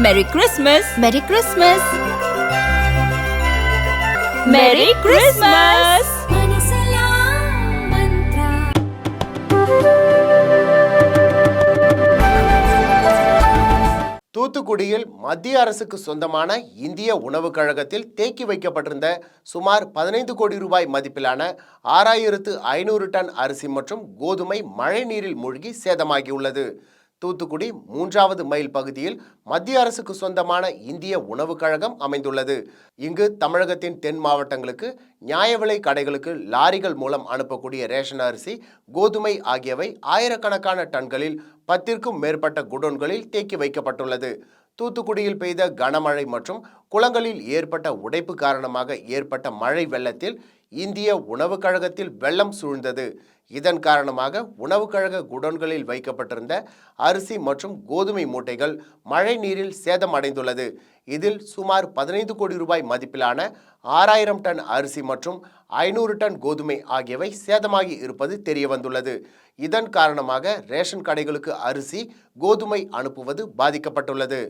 மெரி கிறிஸ்மஸ் மெரி கிறிஸ்மஸ் மெரி கிறிஸ்மஸ் தூத்துக்குடியில் மத்திய அரசுக்கு சொந்தமான இந்திய உணவுக் கழகத்தில் தேக்கி வைக்கப்பட்டிருந்த சுமார் பதினைந்து கோடி ரூபாய் மதிப்பிலான ஆறாயிரத்து ஐநூறு டன் அரிசி மற்றும் கோதுமை மழை நீரில் மூழ்கி சேதமாகியுள்ளது. தூத்துக்குடி மூன்றாவது மைல் பகுதியில் மத்திய அரசுக்கு சொந்தமான இந்திய உணவுக் கழகம் அமைந்துள்ளது. இங்கு தமிழகத்தின் தென் மாவட்டங்களுக்கு நியாய விலை கடைகளுக்கு லாரிகள் மூலம் அனுப்பக்கூடிய ரேஷன் அரிசி கோதுமை ஆகியவை ஆயிரக்கணக்கான டன்களில் பத்திற்கும் மேற்பட்ட குடோன்களில் தேக்கி வைக்கப்பட்டுள்ளது. தூத்துக்குடியில் பெய்த கனமழை மற்றும் குளங்களில் ஏற்பட்ட உடைப்பு காரணமாக ஏற்பட்ட மழை வெள்ளத்தில் இந்திய உணவுக் கழகத்தில் வெள்ளம் சூழ்ந்தது. இதன் காரணமாக உணவுக் கழக குடோன்களில் வைக்கப்பட்டிருந்த அரிசி மற்றும் கோதுமை மூட்டைகள் மழை நீரில் சேதமடைந்துள்ளது. இதில் சுமார் பதினைந்து கோடி ரூபாய் மதிப்பிலான ஆறாயிரம் டன் அரிசி மற்றும் ஐநூறு டன் கோதுமை ஆகியவை சேதமாகி இருப்பது தெரியவந்துள்ளது. இதன் காரணமாக ரேஷன் கடைகளுக்கு அரிசி கோதுமை அனுப்புவது பாதிக்கப்பட்டுள்ளது.